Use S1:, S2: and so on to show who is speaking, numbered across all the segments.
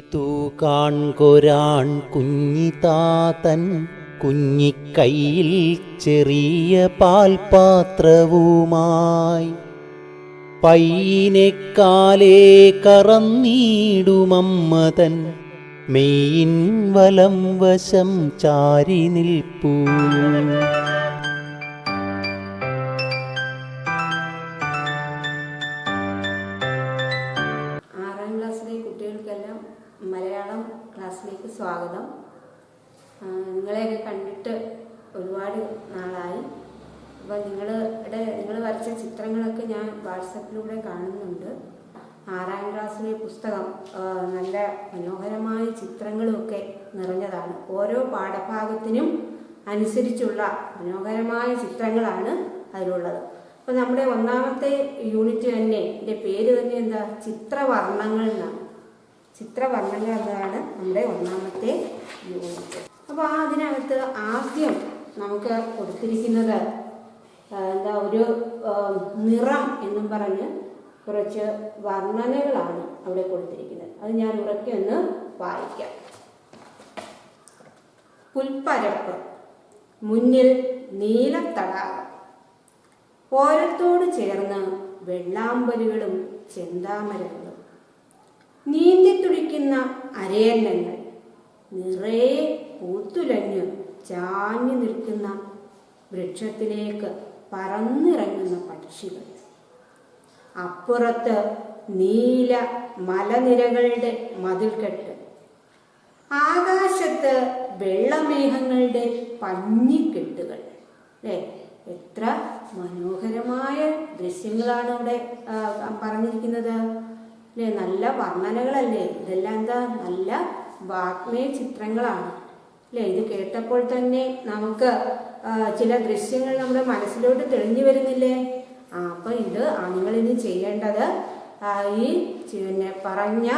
S1: ഇതു കാൺകൊരാൺ കുഞ്ഞിതാതൻ കുഞ്ഞിക്കൈയിൽ ചെറിയ പാൽപാത്രവുമായി. പയ്യനെക്കാലേ കറന്നീടുമമ്മതൻ മെയ്യിൻ വലം വശം ചാരി നിൽപ്പൂ.
S2: നിങ്ങളുടെ നിങ്ങൾ വരച്ച ചിത്രങ്ങളൊക്കെ ഞാൻ വാട്സപ്പിലൂടെ കാണുന്നുണ്ട്. ആറാം ക്ലാസ്സിലെ പുസ്തകം നല്ല മനോഹരമായ ചിത്രങ്ങളുമൊക്കെ നിറഞ്ഞതാണ്. ഓരോ പാഠഭാഗത്തിനും അനുസരിച്ചുള്ള മനോഹരമായ ചിത്രങ്ങളാണ് അതിലുള്ളത്. അപ്പോൾ നമ്മുടെ ഒന്നാമത്തെ യൂണിറ്റ് തന്നെ എന്റെ പേര് തന്നെ എന്താ? ചിത്രവർണങ്ങൾ എന്നാണ്. ചിത്രവർണങ്ങൾ എന്നതാണ് നമ്മുടെ ഒന്നാമത്തെ യൂണിറ്റ്. അപ്പോൾ അതിനകത്ത് ആദ്യം നമുക്ക് കൊടുത്തിരിക്കുന്നത് എന്താ ഒരു നിറം എന്നും പറഞ്ഞ് കുറച്ച് വർണനകളാണ് അവിടെ കൊടുത്തിരിക്കുന്നത്. അത് ഞാൻ ഉറക്കെ ഒന്ന് വായിക്കാം. പുൽപ്പരപ്പ് മുന്നിൽ നീലത്തടാകം. ഓരത്തോട് ചേർന്ന് വെള്ളാമ്പലുകളും ചെന്താമരകളും നീന്തിത്തുടിക്കുന്ന അരയന്നങ്ങൾ നിറയെ പൂത്തുലഞ്ഞ് ചാഞ്ഞു നിൽക്കുന്ന വൃക്ഷത്തിലേക്ക് പറന്നിറങ്ങുന്ന പക്ഷികൾ. അപ്പുറത്ത് നീല മലനിരകളുടെ മതിൽക്കെട്ട്. ആകാശത്ത് വെള്ളമേഘങ്ങളുടെ പഞ്ഞിക്കെട്ടുകൾ. അല്ലേ? എത്ര മനോഹരമായ ദൃശ്യങ്ങളാണ് ഇവിടെ പറഞ്ഞിരിക്കുന്നത്. അല്ലേ? നല്ല വർണനകളല്ലേ? ഇതെല്ലാം എന്താ? നല്ല വാഗ്മയ ചിത്രങ്ങളാണ്. അല്ലേ? ഇത് കേട്ടപ്പോൾ തന്നെ നമുക്ക് ചില ദൃശ്യങ്ങൾ നമ്മുടെ മനസ്സിലോട്ട് തെളിഞ്ഞു വരുന്നില്ലേ? ആ അപ്പം ഇത് നിങ്ങളിനി ചെയ്യേണ്ടത് ഈ പിന്നെ പറഞ്ഞ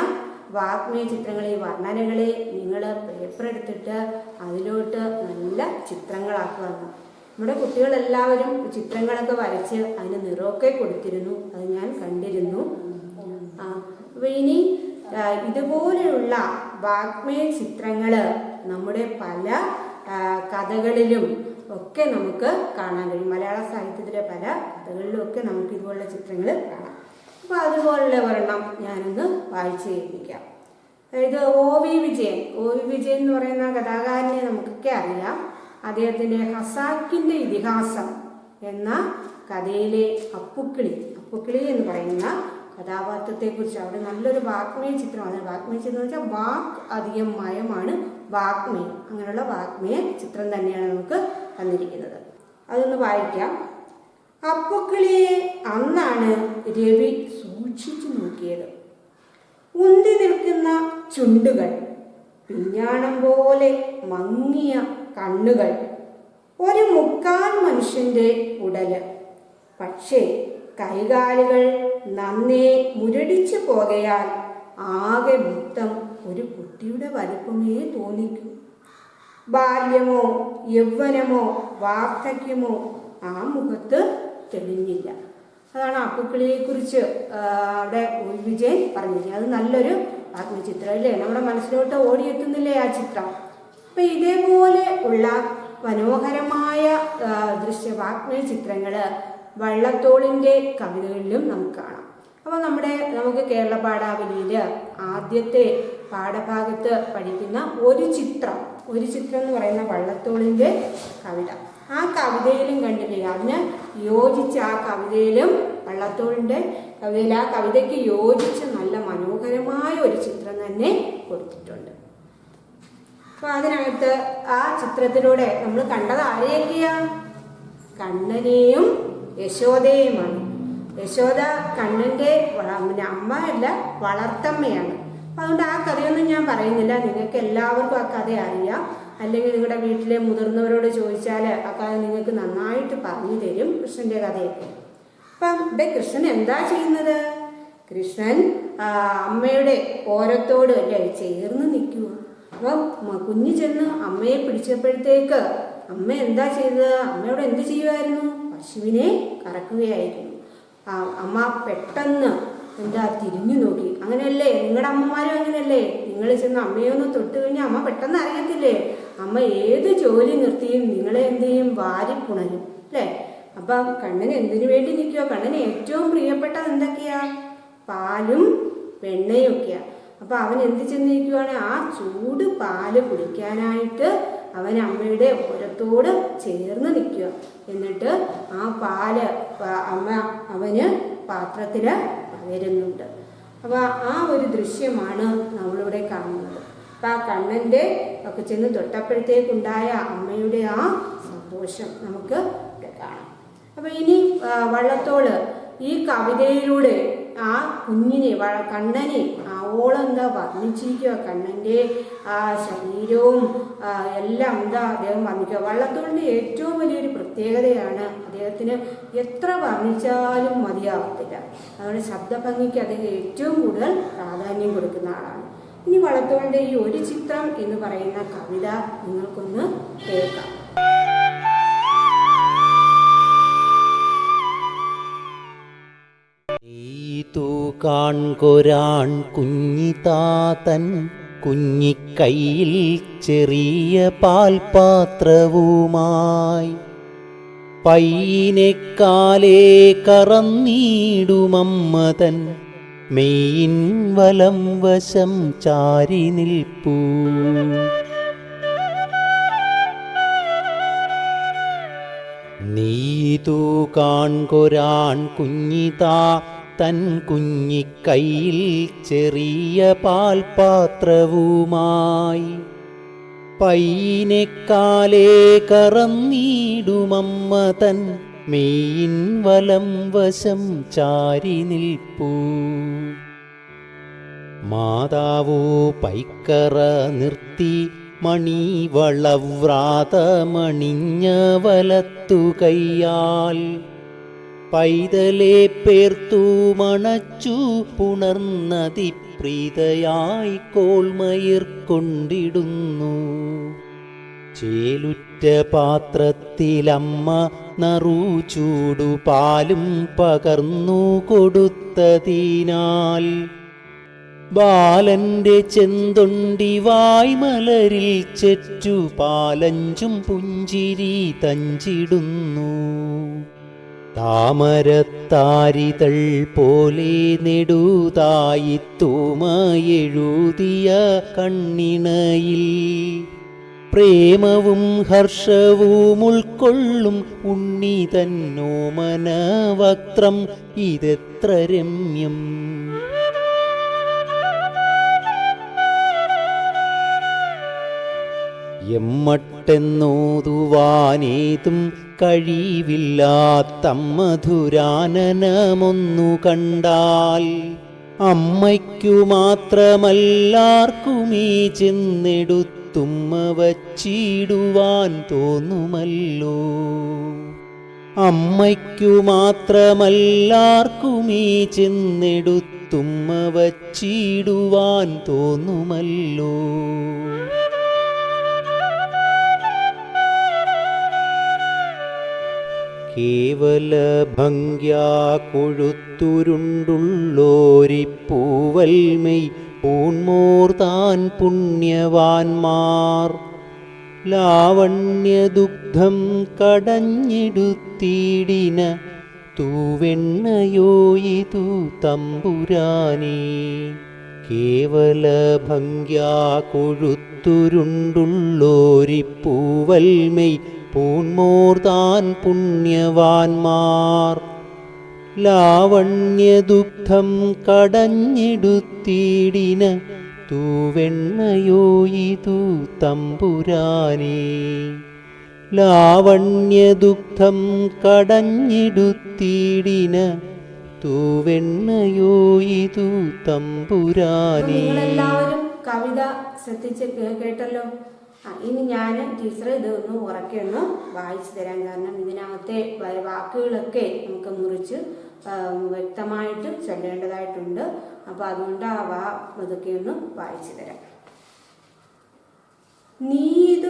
S2: വാഗ്മയ ചിത്രങ്ങളെ വർണനകളെ നിങ്ങൾ പേപ്പർ എടുത്തിട്ട് അതിലോട്ട് നല്ല ചിത്രങ്ങളാക്കുക. നമ്മുടെ കുട്ടികളെല്ലാവരും ചിത്രങ്ങളൊക്കെ വരച്ച് അതിന് നിറമൊക്കെ കൊടുത്തിരുന്നു. അത് ഞാൻ കണ്ടിരുന്നു. ആ അപ്പൊ ഇനി ഇതുപോലെയുള്ള വാഗ്മയ ചിത്രങ്ങൾ നമ്മുടെ പല കഥകളിലും ഒക്കെ നമുക്ക് കാണാൻ കഴിയും. മലയാള സാഹിത്യത്തിലെ പല കഥകളിലും ഒക്കെ നമുക്ക് ഇതുപോലുള്ള ചിത്രങ്ങൾ കാണാം. അപ്പോൾ അതുപോലുള്ള ഒരെണ്ണം ഞാനൊന്ന് വായിച്ചു കേൾപ്പിക്കാം. അതായത് O V Vijayan. O V Vijayan എന്ന് പറയുന്ന കഥാകാരനെ നമുക്കൊക്കെ അറിയാം. അദ്ദേഹത്തിന്റെ ഹസാക്കിന്റെ ഇതിഹാസം എന്ന കഥയിലെ അപ്പുക്കിളി അപ്പുക്കിളി എന്ന് പറയുന്ന കഥാപാത്രത്തെക്കുറിച്ച് അവിടെ നല്ലൊരു വാഗ്മയ ചിത്രമാണ്. വാഗ്മയ ചിത്രം എന്ന് വെച്ചാൽ വാക്ക് അധികം മയമാണ്. വാഗ്മയം അങ്ങനെയുള്ള വാഗ്മിയെ ചിത്രം തന്നെയാണ് നമുക്ക് തന്നിരിക്കുന്നത്. അതൊന്ന് വായിക്കാം. അപ്പുക്കിളിയെ അന്നാണ് രവി സൂക്ഷിച്ചു നോക്കിയത്. ഉന്തി നിൽക്കുന്ന ചുണ്ടുകൾ പിഞ്ഞാണം പോലെ മങ്ങിയ കണ്ണുകൾ ഒരു മുക്കാൽ മനുഷ്യന്റെ ഉടൽ. പക്ഷേ കൈകാലുകൾ നന്നേ മുരടിച്ചു പോകയാൽ ആകെ മൊത്തം ഒരു കുട്ടിയുടെ വലിപ്പമേ തോന്നിക്കൂ. ബാല്യമോ യൗവനമോ വാർദ്ധക്യമോ ആ മുഖത്ത് തെളിഞ്ഞില്ല. അതാണ് അപ്പുക്കിളിയെക്കുറിച്ച് കുറിച്ച് അവിടെ. വിജയൻ പറഞ്ഞിരിക്കുന്നത് അത് നല്ലൊരു ആത്മചിത്രം അല്ലേ? നമ്മുടെ മനസ്സിലോട്ട് ഓടിയെത്തുന്നില്ലേ ആ ചിത്രം? അപ്പം ഇതേപോലെ ഉള്ള മനോഹരമായ ആ, ദൃശ്യ വാഗ്മയ ചിത്രങ്ങൾ വള്ളത്തോളിന്റെ കവിതകളിലും നമുക്ക് കാണാം. അപ്പോൾ നമ്മുടെ നമുക്ക് കേരള പാഠാവലിയിൽ ആദ്യത്തെ പാഠഭാഗത്ത് പഠിക്കുന്ന ഒരു ചിത്രം. ഒരു ചിത്രം എന്ന് പറയുന്ന വള്ളത്തോളിന്റെ കവിത. ആ കവിതയിലും കണ്ടില്ലേ? അതിന് യോജിച്ച ആ കവിതയിലും വള്ളത്തോളിന്റെ കവിതയിൽ ആ കവിതയ്ക്ക് യോജിച്ച നല്ല മനോഹരമായ ഒരു ചിത്രം തന്നെ കൊടുത്തിട്ടുണ്ട്. അപ്പൊ അതിനകത്ത് ആ ചിത്രത്തിലൂടെ നമ്മൾ കണ്ടത് ആരെയൊക്കെയാ? കണ്ണനെയും യശോദയുമാണ് യശോദ കണ്ണന്റെ അമ്മയല്ല വളർത്തമ്മയാണ്. അതുകൊണ്ട് ആ കഥയൊന്നും ഞാൻ പറയുന്നില്ല. നിങ്ങൾക്ക് എല്ലാവർക്കും ആ കഥ അറിയാം. അല്ലെങ്കിൽ നിങ്ങളുടെ വീട്ടിലെ മുതിർന്നവരോട് ചോദിച്ചാൽ ആ കഥ നിങ്ങൾക്ക് നന്നായിട്ട് പറഞ്ഞു തരും കൃഷ്ണന്റെ കഥയൊക്കെ. അപ്പം ഇവിടെ കൃഷ്ണൻ എന്താ ചെയ്യുന്നത്? കൃഷ്ണൻ അമ്മയുടെ ഓരത്തോട് അല്ലേ ചേർന്ന് നിൽക്കുക. അപ്പം കുഞ്ഞു ചെന്ന് അമ്മയെ പിടിച്ചപ്പോഴത്തേക്ക് അമ്മ എന്താ ചെയ്തത്? അമ്മയോട് എന്ത് ചെയ്യുമായിരുന്നു പശുവിനെ കറക്കുകയായിരുന്നു. അമ്മ പെട്ടെന്ന് എന്താ തിരിഞ്ഞു നോക്കി. അങ്ങനെയല്ലേ? നിങ്ങളുടെ അമ്മമാരും അങ്ങനെയല്ലേ? നിങ്ങൾ ചെന്ന് അമ്മയെ ഒന്ന് തൊട്ട് കഴിഞ്ഞാൽ അമ്മ പെട്ടെന്ന് അറിയത്തില്ലേ? അമ്മ ഏത് ജോലി നിർത്തിയും നിങ്ങളെ എന്ത് ചെയ്യും? വാരി പുണരും അല്ലേ? അപ്പം കണ്ണന് എന്തിനു വേണ്ടി നിൽക്കുക കണ്ണന് ഏറ്റവും പ്രിയപ്പെട്ടത് എന്തൊക്കെയാ? പാലും വെണ്ണയും ഒക്കെയാ അപ്പൊ അവൻ എന്ത് ചെന്നിരിക്കുവാണ് ആ ചൂട് പാൽ കുടിക്കാനായിട്ട് അവൻ അമ്മയുടെ ഓരത്തോട് ചേർന്ന് നിൽക്കുക എന്നിട്ട് ആ പാൽ അമ്മ അവന് പാത്രത്തിൽ പകരുന്നുണ്ട്. അപ്പൊ ആ ഒരു ദൃശ്യമാണ് നമ്മളിവിടെ കാണുന്നത്. അപ്പൊ ആ കണ്ണന്റെ ഒക്കെ ചെന്ന് തൊട്ടപ്പോഴത്തേക്കുണ്ടായ അമ്മയുടെ ആ സന്തോഷം നമുക്ക് കാണാം. അപ്പൊ ഇനി വള്ളത്തോൾ ഈ കവിതയിലൂടെ ആ കുഞ്ഞിനെ വള കണ്ണനെ ആവോളം എന്താ വർണിച്ചിരിക്കുക കണ്ണന്റെ ആ ശരീരവും എല്ലാം എന്താ അദ്ദേഹം വർണിക്കുക വള്ളത്തോളിന്റെ ഏറ്റവും വലിയൊരു പ്രത്യേകതയാണ് അദ്ദേഹത്തിന് എത്ര വർണിച്ചാലും മതിയാവത്തില്ല. അതുകൊണ്ട് ശബ്ദഭംഗിക്ക് അദ്ദേഹം ഏറ്റവും കൂടുതൽ പ്രാധാന്യം കൊടുക്കുന്ന ആളാണ്. ഇനി വള്ളത്തോളിന്റെ ഈ ഒരു ചിത്രം എന്ന് പറയുന്ന കവിത നിങ്ങൾക്കൊന്ന് കേൾക്കാം.
S1: കാൺകൊരാൺ കുഞ്ഞിതാതൻ കുഞ്ഞിക്കൈയിൽ ചെറിയ പാൽപാത്രവുമായി. പൈനെക്കാലേ കറന്നീടുമമ്മതൻ മെയിൻ വലം വശം ചാരി നിൽപ്പൂ. നീതു കാൺകൊരാൺ കുഞ്ഞിതാ തൻ കുഞ്ഞിക്കൈയിൽ ചെറിയ പാൽപാത്രവുമായി പൈനെക്കാലേ കറന്നീടുമമ്മ തൻ മെയിൻ വലം വശം ചാരി നിൽപ്പൂ. മാതാവോ പൈക്കറ നിർത്തി മണി വളവ്രാതമണിഞ്ഞ വലത്തു കൈയാൽ പൈതലെ പേർത്തു മണച്ചു പുണർന്നതി പ്രീതയായി കോൾമയിർ കൊണ്ടിടുന്നു. ചേലുറ്റ പാത്രത്തിലമ്മ നറു ചൂടു പാലും പകർന്നു കൊടുത്തതിനാൽ ബാലന്റെ ചെന്തൊണ്ടി വായ്മലരിൽ ചെറ്റു പാലഞ്ചും പുഞ്ചിരി തഞ്ചിടുന്നു. താമരത്താരിതൾ പോലെ നെടുതായി തൂമയെഴുതിയ കണ്ണിണയിൽ പ്രേമവും ഹർഷവും ഉൾക്കൊള്ളും ഉണ്ണി തന്നോമന ഇതെത്ര രമ്യം. എമ്മട്ടെന്നോതുവാനേതും കഴിവില്ലാത്തമ്മധുരാനനമൊന്നു കണ്ടാൽ അമ്മയ്ക്കു മാത്രമല്ലാർക്കുമീ ചെന്നെടുത്തുമ്മ വച്ചിടുവാൻ തോന്നുമല്ലോ. അമ്മയ്ക്കു മാത്രമല്ലാർക്കുമീ ചെന്നെടുത്തുമ്മ വച്ചിടുവാൻ തോന്നുമല്ലോ. കേവല ഭംഗ്യാ പൂൺമോർ പൂൺമോർതാൻ പുണ്യവാൻമാർ. ലാവണ്യദുഗ്ധം കടഞ്ഞെടുത്തിടിന തൂവെണ്ണയോ ഇതു തമ്പുരാനീ. കേവല ഭംഗ്യാ കൊഴുത്തുരുണ്ടുള്ളോരിപ്പൂവൽമൈ പൂൺമോർതാൻ പുണ്യവാന്മാർ ലാവണ്യദുഗ്ധം കടഞ്ഞെടുത്തിടിന തൂവെണ്ണയോ ഇതു തമ്പുരാനേ. ലാവണ്യദുഗ്ധം കടഞ്ഞെടുത്തിടിന തൂവെണ്ണയോ ഇതു
S2: നിങ്ങളെല്ലാവരും കവിത ശ്രദ്ധിച്ച് കേട്ടല്ലോ. ആ ഇനി ഞാൻ ടീച്ചറെ ഇത് ഒന്ന് ഉറക്കെ ഒന്ന് വായിച്ചു തരാം കാരണം ഇതിനകത്തെ വാക്കുകളൊക്കെ നമുക്ക് മുറിച്ച് വ്യക്തമായിട്ട് ചൊല്ലേണ്ടതായിട്ടുണ്ട്. അപ്പോൾ അതുകൊണ്ട് ആ വാ ഇതൊക്കെ ഒന്ന് വായിച്ചു തരാം. നീ ഇത്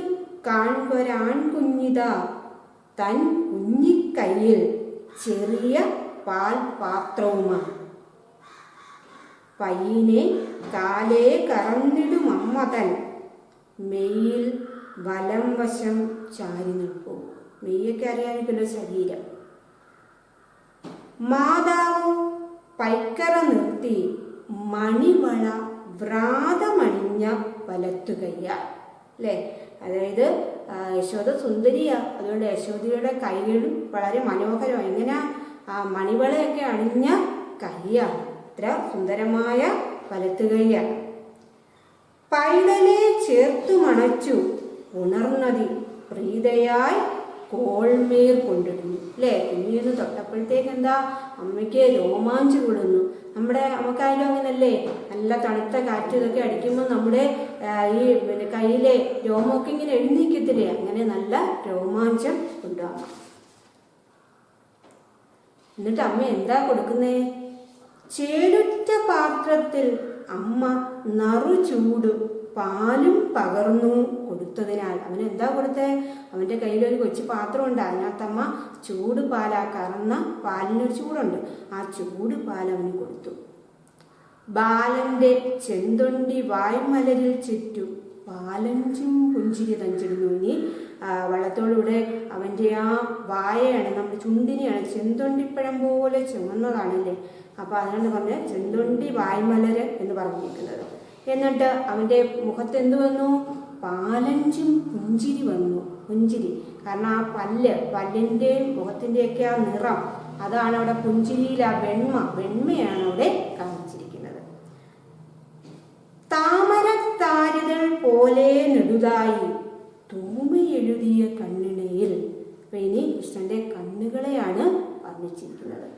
S2: കാൺകൊരാൺകുഞ്ഞിതാ തൻ കുഞ്ഞിക്കൈയിൽ ചെറിയ പാൽ പാത്രവുമാണ് പയ്യനെ കാലേ കറന്നിടും മെയ്യിൽ വലം വശം ചാരി നിൽക്കും. മെയ്യൊക്കെ അറിയാനിരിക്കുന്ന ശരീരം. മാതാവ് പൈക്കറ നിർത്തി മണിവള വ്രാതമണിഞ്ഞ വലത്തുകയ്യ അല്ലേ? അതായത് യശോദ സുന്ദരിയാണ് അതുകൊണ്ട് യശോദയുടെ കൈകളും വളരെ മനോഹരമാണ്. ഇങ്ങനെ ആ മണിവളയൊക്കെ അണിഞ്ഞ കയ്യാണ് ഇത്ര സുന്ദരമായ വലത്തുകയ്യാണ് പൈതലെ ചേർത്തു മണച്ചു ഉണർന്നതി പ്രീതയായി കോൾമേർ കൊണ്ടിടുന്നു. അല്ലേ കുഞ്ഞിന്ന് തൊട്ടപ്പോഴത്തേക്ക് എന്താ? അമ്മയ്ക്ക് രോമാഞ്ചു കൊള്ളുന്നു നമ്മുടെ നമുക്കായാലും അങ്ങനല്ലേ? നല്ല തണുത്ത കാറ്റ് ഇതൊക്കെ അടിക്കുമ്പോൾ നമ്മുടെ ഈ പിന്നെ കയ്യിലെ രോമമൊക്കെ ഇങ്ങനെ എഴുന്നേക്കത്തില്ലേ അങ്ങനെ നല്ല രോമാഞ്ചം ഉണ്ടാകും എന്നിട്ട് അമ്മ എന്താ കൊടുക്കുന്നേ? ചേലുറ്റ പാത്രത്തിൽ അമ്മ നറു ചൂട് പാലും പകർന്നു കൊടുത്തതിനാൽ. അവൻ എന്താ കൊടുത്തേ? അവന്റെ കയ്യിൽ ഒരു കൊച്ചു പാത്രമുണ്ട് അതിനകത്തമ്മ ചൂട് പാലാ കറന്ന പാലിനൊരു ചൂടുണ്ട്. ആ ചൂട് പാൽ അവന് കൊടുത്തു. ബാലന്റെ ചെന്തൊണ്ടി വായ്മലരിൽ ചുറ്റും പാലഞ്ചും പുഞ്ചിരി തഞ്ചിടുന്നു. ഇനി ആ, വള്ളത്തോളിവിടെ അവന്റെ ആ വായയാണ് നമ്മുടെ ചുണ്ടിനെയാണ് ചെന്തൊണ്ടിപ്പഴം പോലെ ചുമന്നതാണല്ലേ? അപ്പോൾ അതുകൊണ്ട് പറഞ്ഞ് ചെന്തൊണ്ടി വായ്മലര് എന്ന് പറഞ്ഞിരിക്കുന്നത്. എന്നിട്ട് അവന്റെ മുഖത്ത് എന്ത് വന്നു? പാലഞ്ചും പുഞ്ചിരി വന്നു പുഞ്ചിരി. കാരണം ആ പല്ല് പല്ലിന്റെയും മുഖത്തിന്റെയൊക്കെ ആ നിറം അതാണ് അവിടെ പുഞ്ചിരിയിൽ ആ വെണ്മ വെണ്മയാണ് അവിടെ കാണിച്ചിരിക്കുന്നത്. താമര താമരത്താരുകൾ പോലെ നെടുതായി തൂമയെഴുതിയ കണ്ണിണയിൽ. അപ്പൊ ഇനി കൃഷ്ണന്റെ കണ്ണുകളെയാണ് വർണിച്ചിരിക്കുന്നത്.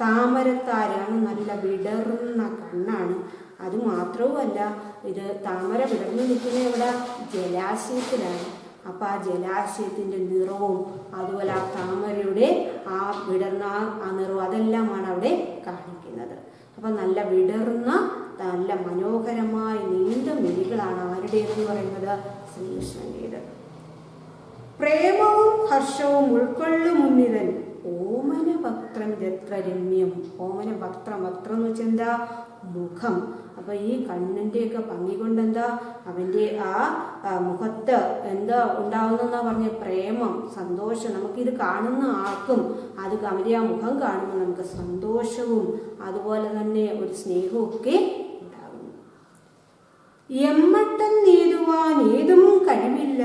S2: താമരത്താരാണ് നല്ല വിടർന്ന കണ്ണാണ്. അത് മാത്രവുമല്ല ഇത് താമര വിടർന്നു നിൽക്കുന്ന ഇവിടെ ജലാശയത്തിലാണ്. അപ്പോൾ ആ ജലാശയത്തിന്റെ നിറവും അതുപോലെ ആ താമരയുടെ ആ വിടർന്ന ആ- നിറവും അതെല്ലാമാണ് അവിടെ കാണിക്കുന്നത്. അപ്പോൾ നല്ല വിടർന്ന നല്ല മനോഹരമായ നീണ്ട മിഴികളാണ് ആരുടേതെന്ന് പറയുന്നത് ശ്രീകൃഷ്ണന്റേത് പ്രേമവും ഹർഷവും ഉൾക്കൊള്ളും മുന്നിതൻ ഓമന ഭക്തം ഇതെത്ര രമ്യം ഓമന ഭക്തം ഭക്തം എന്ന് വെച്ചാൽ എന്താ? മുഖം. അപ്പൊ ഈ കണ്ണിന്റെയൊക്കെ ഭംഗി കൊണ്ട് എന്താ അവന്റെ ആ മുഖത്ത് എന്താ ഉണ്ടാവുന്നെന്നാ പറഞ്ഞ? പ്രേമം സന്തോഷം. നമുക്കിത് കാണുന്ന ആർക്കും അത് അവന്റെ ആ മുഖം കാണുമ്പോൾ നമുക്ക് സന്തോഷവും അതുപോലെ തന്നെ ഒരു സ്നേഹവും ഒക്കെ ഉണ്ടാകുന്നു എമ്മട്ടം നേടുവാൻ ഏതും കഴിവില്ല.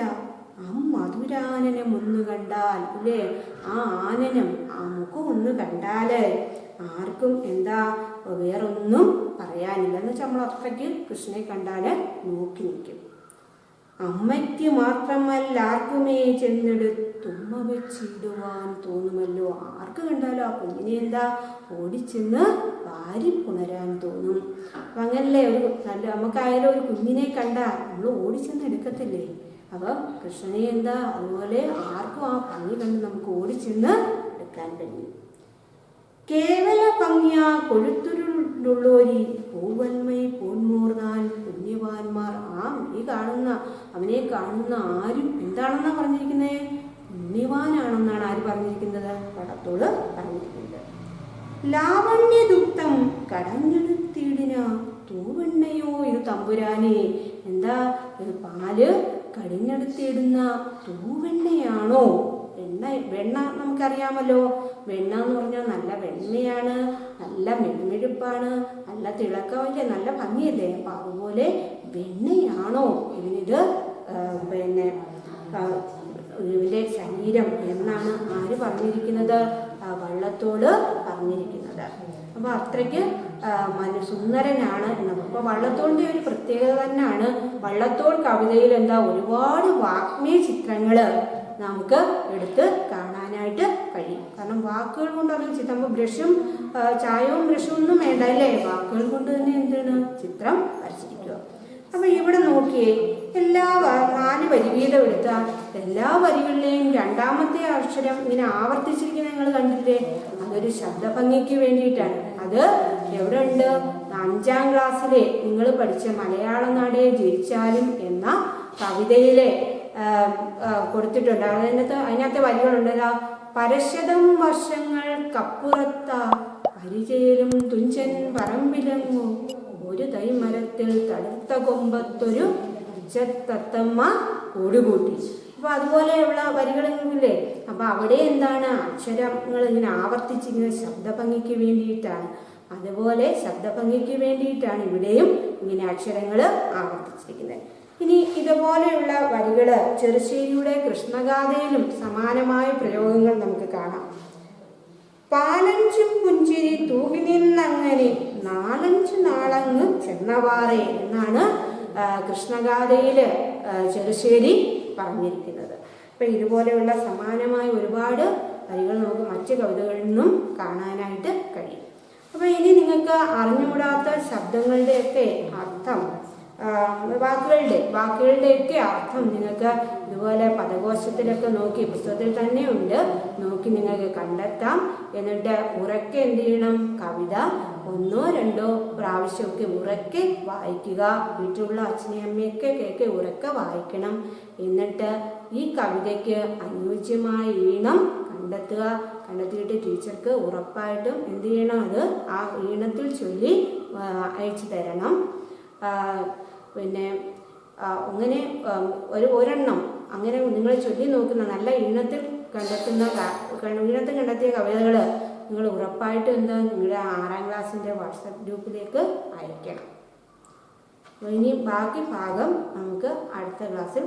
S2: ആ മധുരാനനെ ഒന്ന് കണ്ടാൽ അല്ലേ? ആ ആനനം ആ മുഖം ഒന്ന് കണ്ടാൽ ആർക്കും എന്താ വേറൊന്നും പറയാനില്ല. എന്ന് വെച്ചാൽ നമ്മൾ അത്രയ്ക്ക് കൃഷ്ണനെ കണ്ടാൽ നോക്കി നിൽക്കും. അമ്മയ്ക്ക് മാത്രമല്ല ആർക്കുമേ ചെന്നെടുത്തുമ്മ വെച്ചിടുവാൻ തോന്നുമല്ലോ? ആർക്ക് കണ്ടാലോ ആ കുഞ്ഞിനെ എന്താ ഓടിച്ചെന്ന് വാരി പുണരാൻ തോന്നും. അപ്പം അങ്ങനല്ലേ ഒരു നല്ല നമുക്കായാലും ഒരു കുഞ്ഞിനെ കണ്ടാൽ നമ്മൾ ഓടിച്ചെന്ന് എടുക്കത്തില്ലേ? അപ്പോൾ കൃഷ്ണനെ എന്താ അതുപോലെ ആർക്കും ആ ഭംഗി കണ്ട് നമുക്ക് ഓടിച്ചെന്ന് എടുക്കാൻ കഴിയും. കേവല ഭംഗിയ കൊഴുത്തുരുള്ളോരി പൂവന്മൈ പൂൺമൂർന്നാൻ പുണ്യവാന്മാർ ആ ഈ കാണുന്ന അവനെ കാണുന്ന ആരും എന്താണെന്നാ പറഞ്ഞിരിക്കുന്നത് പുണ്യവാനാണെന്നാണ് ആര് പറഞ്ഞിരിക്കുന്നത്? പടത്തോട് പറഞ്ഞിരിക്കുന്നത്. ലാവണ്യദുക്തം കടഞ്ഞെടുത്തിടിന തൂവെണ്ണയോ ഇത് തമ്പുരാനെ. എന്താ? പാൽ കടിഞ്ഞെടുത്തിടുന്ന തൂവെണ്ണയാണോ? വെണ്ണ വെണ്ണ നമുക്കറിയാമല്ലോ. വെണ്ണ എന്ന് പറഞ്ഞാൽ നല്ല വെണ്ണയാണ് നല്ല മെഴുമെഴുപ്പാണ് നല്ല തിളക്കമല്ലേ നല്ല ഭംഗിയല്ലേ. അപ്പം അതുപോലെ വെണ്ണയാണോ? ഇതിനിത് പിന്നെ ആ, ഇതിന്റെ ശരീരം എന്നാണ് ആര് പറഞ്ഞിരിക്കുന്നത്? വള്ളത്തോട് പറഞ്ഞിരിക്കുന്നത്. അപ്പോൾ അത്രയ്ക്ക് സുന്ദരനാണ് എന്നത്. അപ്പോൾ വള്ളത്തോളിന്റെ ഒരു പ്രത്യേകത തന്നെയാണ് വള്ളത്തോൾ കവിതയിൽ എന്താ ഒരുപാട് വാഗ്മീയ ചിത്രങ്ങൾ നമുക്ക് എടുത്ത് കാണാനായിട്ട് കഴിയും. കാരണം വാക്കുകൾ കൊണ്ട് കൊണ്ടാണ് ചിത്രം അപ്പോൾ ബ്രഷും ചായവും ബ്രഷും ഒന്നും വേണ്ട അല്ലേ? വാക്കുകൾ കൊണ്ട് തന്നെ എന്താണ് ചിത്രം വരച്ചിരിക്കുക. അപ്പൊ ഇവിടെ നോക്കിയേ? എല്ലാ നാല് വരി വീതം എല്ലാ വരികളിലെയും രണ്ടാമത്തെ അക്ഷരം ഇങ്ങനെ ആവർത്തിച്ചിരിക്കുന്ന നിങ്ങൾ കണ്ടില്ലേ? അതൊരു ശബ്ദഭംഗിക്ക് വേണ്ടിയിട്ടാണ്. അത് എവിടെ ഉണ്ട് അഞ്ചാം ക്ലാസ്സിലെ നിങ്ങൾ പഠിച്ച മലയാളം നാടേ ജയിച്ചാലും എന്ന കവിതയിലെ കൊടുത്തിട്ടുണ്ട്. അതിനകത്ത് അതിനകത്തെ വരികളുണ്ട് ദാ, പരശതം വർഷങ്ങൾക്കപ്പുറത്ത പരിചയലും തുഞ്ചൻ പറമ്പിലങ്ങു ഒരു തൈമരത്തിൽ തടുത്ത കൊമ്പത്തൊരു ഉച്ചത്തത്തമ്മ കൂടുകൂട്ടി. അപ്പൊ അതുപോലെയുള്ള വരികളില്ലേ അപ്പൊ അവിടെ എന്താണ്? അക്ഷരങ്ങൾ ഇങ്ങനെ ആവർത്തിച്ചിങ്ങനെ ശബ്ദഭംഗിക്ക് വേണ്ടിയിട്ടാണ്. അതുപോലെ ശബ്ദഭംഗിക്ക് വേണ്ടിയിട്ടാണ് ഇവിടെയും ഇങ്ങനെ അക്ഷരങ്ങൾ ആവർത്തിച്ചിരിക്കുന്നത്. ഇനി ഇതുപോലെയുള്ള വരികൾ ചെറുശ്ശേരിയുടെ കൃഷ്ണഗാഥയിലും സമാനമായ പ്രയോഗങ്ങൾ നമുക്ക് കാണാം. പാലഞ്ചും പുഞ്ചിരി തൂവി നിന്നങ്ങനെ നാലഞ്ച് നാളങ്ങ് ചെന്നവാറേ എന്നാണ് കൃഷ്ണഗാഥയിൽ ചെറുശ്ശേരി പറഞ്ഞിരിക്കുന്നത്. അപ്പൊ ഇതുപോലെയുള്ള സമാനമായ ഒരുപാട് വരികൾ നമുക്ക് മറ്റ് കവിതകളിൽ നിന്നും കാണാനായിട്ട് കഴിയും. അപ്പൊ ഇനി നിങ്ങൾക്ക് അറിഞ്ഞുകൂടാത്ത ശബ്ദങ്ങളുടെയൊക്കെ അർത്ഥം വാക്കുകളുടെ വാക്കുകളുടെയൊക്കെ അർത്ഥം നിങ്ങൾക്ക് ഇതുപോലെ പദകോശത്തിലൊക്കെ നോക്കി പുസ്തകത്തിൽ തന്നെ ഉണ്ട് നോക്കി നിങ്ങൾക്ക് കണ്ടെത്താം. എന്നിട്ട് ഉറക്കെ എന്ത് ചെയ്യണം? കവിത ഒന്നോ രണ്ടോ പ്രാവശ്യമൊക്കെ ഉറക്കെ വായിക്കുക. വീട്ടിലുള്ള അച്ഛനെയും അമ്മയൊക്കെ കേൾക്കെ ഉറക്കെ വായിക്കണം. എന്നിട്ട് ഈ കവിതയ്ക്ക് അനുയോജ്യമായ ഈണം കണ്ടെത്തുക. കണ്ടെത്തിയിട്ട് ടീച്ചർക്ക് ഉറപ്പായിട്ടും എന്ത് ചെയ്യണം? അത് ആ ഈണത്തിൽ ചൊല്ലി അയച്ചു തരണം. പിന്നെ അങ്ങനെ ഒരു ഒരെണ്ണം അങ്ങനെ നിങ്ങൾ ചൊല്ലി നോക്കുന്ന നല്ല ഈണത്തിൽ കണ്ടെത്തുന്ന ഈണത്തിൽ കണ്ടെത്തിയ കവിതകൾ നിങ്ങൾ ഉറപ്പായിട്ടും എന്താ നിങ്ങളുടെ ആറാം ക്ലാസ്സിന്റെ വാട്സപ്പ് ഗ്രൂപ്പിലേക്ക് അയക്കണം. ഇനി ബാക്കി ഭാഗം നമുക്ക് അടുത്ത ക്ലാസ്സിൽ